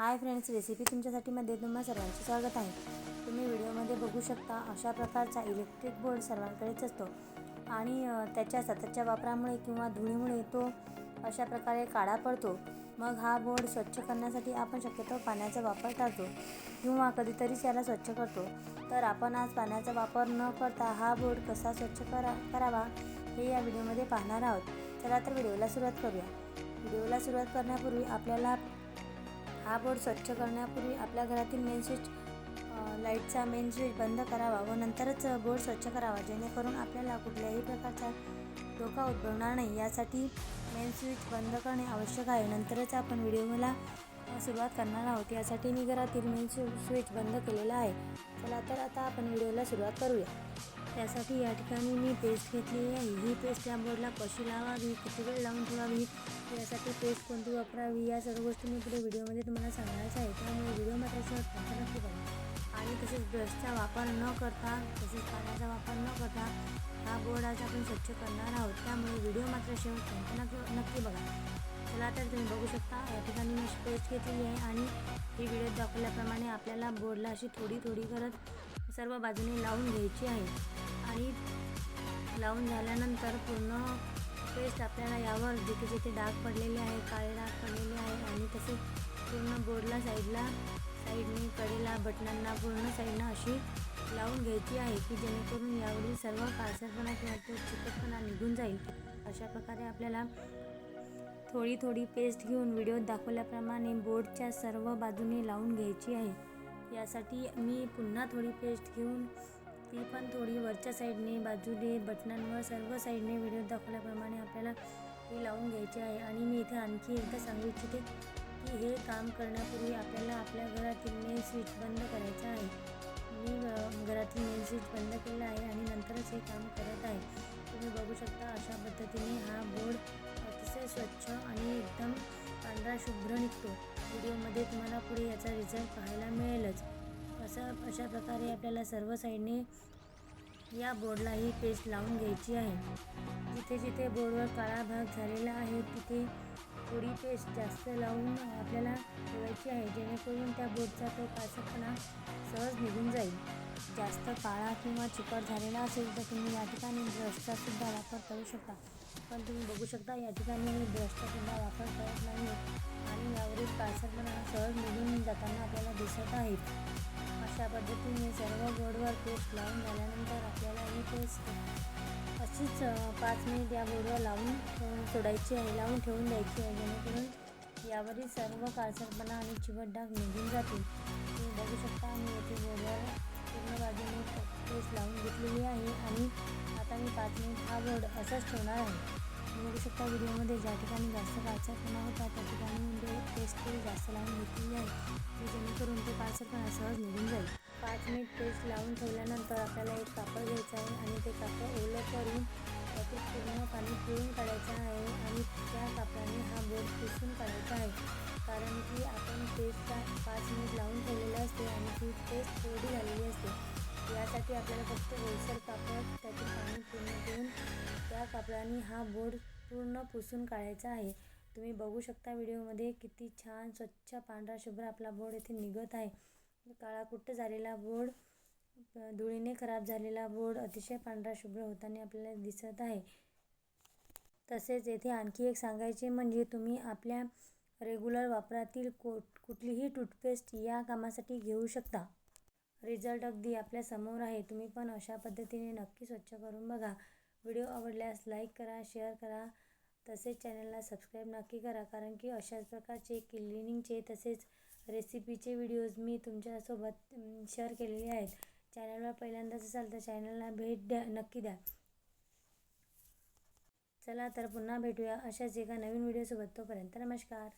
Hi friends recipe तुमच्यासाठी मध्ये तुम्हा सर्वांचे स्वागत आहे. तुम्ही व्हिडिओमध्ये बघू शकता अशा प्रकारचा इलेक्ट्रिक बोर्ड सर्वांकडेच असतो. आणि त्याच्या सततच्या वापरामुळे किंवा धुळीमुळे तो अशा प्रकारे काळा पडतो. मग हा बोर्ड स्वच्छ करण्यासाठी आपण शक्यतो पाण्याचा वापर टाळतो किंवा कधीतरीच याला स्वच्छ करतो. तर आपण आज पाण्याचा वापर न करता हा बोर्ड कसा स्वच्छ करा करावा हे या व्हिडिओमध्ये पाहणार आहोत. चला तर व्हिडिओला सुरुवात करूया. व्हिडिओला सुरुवात करण्यापूर्वी आपल्याला हा बोर्ड स्वच्छ करण्यापूर्वी आपल्या घरातील मेन स्विच लाईटचा मेन स्विच बंद करावा व नंतरच बोर्ड स्वच्छ करावा जेणेकरून आपल्याला कुठल्याही प्रकारचा धोका उद्भवणार नाही. यासाठी मेन स्विच बंद करणे आवश्यक आहे. नंतरच आपण व्हिडिओला सुरुवात करणार आहोत. यासाठी मी घरातील मेन स्विच स्विच बंद केलेला आहे. चला तर आता आपण व्हिडिओला सुरुवात करूया. त्यासाठी या ठिकाणी मी पेस्ट घेतली आहे. ही पेस्ट या बोर्डला कशी लावावी किती वेळ लावून ठेवावी यासाठी पेस्ट कोणती वापरावी या सर्व गोष्टी मी पुढे व्हिडिओमध्ये तुम्हाला सांगायचं आहे. त्यामुळे व्हिडिओ मात्र नक्की बघा. आणि तसेच ब्रशचा वापर न करता तसेच पाण्याचा वापर न करता हा बोर्ड आज आपण स्वच्छ करणार आहोत. त्यामुळे व्हिडिओ मात्र शेवटपर्यंत नक्की नक्की बघा. चला तर तुम्ही बघू शकता या ठिकाणी मी पेस्ट घेतलेली आहे. आणि ही व्हिडिओ दाखवल्याप्रमाणे आपल्याला बोर्डला अशी थोडी थोडी करत सर्व बाजूने लावून घ्यायची आहे. आणि लावून झाल्यानंतर पूर्ण पेस्ट आपल्याला यावर जिथे जिथे डाग पडलेले आहे काळे डाग पडलेले आहे आणि तसे पूर्ण बोर्डला साईडला साईडने कडेला बटनांना पूर्ण साईडनं अशी लावून घ्यायची आहे की जेणेकरून यावरील सर्व काळसरपणा किंवा तो चिकटपणा निघून जाईल. अशा प्रकारे आपल्याला थोडी थोडी पेस्ट घेऊन व्हिडिओत दाखवल्याप्रमाणे बोर्डच्या सर्व बाजूने लावून घ्यायची आहे. यासाठी मी पुन्हा थोडी पेस्ट घेऊन ती पण थोडी वरच्या साईडने बाजूने बटनांवर सर्व साईडने व्हिडिओ दाखवल्याप्रमाणे आपल्याला ती लावून घ्यायची आहे. आणि मी इथे आणखी एकदा सांगू इच्छिते की हे काम करण्यापूर्वी आपल्याला आपल्या घरातील मेन स्विच बंद करायचं आहे. मी घरातील मेन स्विच बंद केलं आहे आणि नंतरच हे काम करत आहे. तुम्ही बघू शकता अशा पद्धतीने हा बोर्ड अतिशय स्वच्छ आणि एकदम पांढरा शुभ्र निघतो. व्हिडिओमध्ये तुम्हाला पुढे याचा रिझल्ट पाहायला मिळेलच. असं अशा प्रकारे आपल्याला सर्व साईडने या बोर्डला ही पेस्ट लावून घ्यायची आहे. जिथे जिथे बोर्डवर काळा भाग झालेला आहे तिथे थोडी पेस्ट जास्त लावून आपल्याला ठेवायची आहे जेणेकरून त्या बोर्डचा तो काळसटपणा सहज निघून जाईल. जास्त काळा किंवा चिकट झालेला असेल तर तुम्ही या ठिकाणी ब्रशचा सुद्धा वापर करू शकता. पण तुम्ही बघू शकता या ठिकाणी मी ब्रशचा सुद्धा वापर करत नाही आणि यावरील काळसटपणा सहज निघून जाताना आपल्याला दिसत आहेत अशा पद्धतीने सर्व बोर्डवर पेस्ट लावून झाल्यानंतर आपल्याला ही पेस्ट अशीच पाच मिनिट या बोर्डवर लावून सोडायची आहे लावून ठेवून द्यायची आहे जेणेकरून यावरील सर्व काळसरपणा आणि चिवट डाग निघून जातील. तुम्ही बघू शकता मी येथे बोर्डवर पाच मिनिट हा बोर्ड असाच ठेवणार आहे. बघू शकता व्हिडिओमध्ये ज्या ठिकाणी जास्त काळसरपणा होता त्या ठिकाणी म्हणजे पेस्ट थोडी जास्त लावून घेतलेली आहे. की जेणेकरून ते काळसरपणा सहज निघून जाईल. पाच मिनिट पेस्ट लावून ठेवल्यानंतर आपल्याला एक कापड घ्यायचं आहे आणि ते कापड ओलं करून त्याचे पूर्ण पाणी पिळून काढायचं आहे आणि त्या कापडाने हा बोर्ड पुसून काढायचा आहे. कारण की आपण पेस्ट पाच मिनिट लावून ठेवलेलं असते आणि ती पेस्ट कोरडी झालेली असते. यासाठी आपल्याला फक्त ओलसर कापड त्यातील पाणी पूर्ण देऊन त्या कापडाने हा बोर्ड पूर्ण पुसून काढायचा आहे. तुम्ही बघू शकता व्हिडिओमध्ये किती छान स्वच्छ पांढरा शुभ्र आपला बोर्ड येथे निघत आहे. काळा कुट्ट झालेला बोर्ड धुळीने खराब झालेला बोर्ड अतिशय पांढरा शुभ्र होताना आपल्याला दिसत आहे. तसेच येथे आणखी एक सांगायचे म्हणजे तुम्ही आपल्या रेग्युलर वापरातील को कुठलीही टूथपेस्ट या कामासाठी घेऊ शकता. रिझल्ट अगदी आपल्यासमोर आहे. तुम्ही पण अशा पद्धतीने नक्की स्वच्छ करून बघा. व्हिडिओ आवडल्यास लाईक करा शेअर करा. तसेच चॅनलला सबस्क्राईब नक्की करा कारण की अशाच प्रकारचे क्लिनिंगचे तसेच रेसिपीचे व्हिडिओज मी तुमच्यासोबत शेअर केलेले आहेत. चॅनलवर पहिल्यांदाच असाल तर चॅनलला भेट द्या नक्की द्या. चला तर पुन्हा भेटूया अशाच एका नवीन व्हिडिओसोबत. तोपर्यंत नमस्कार.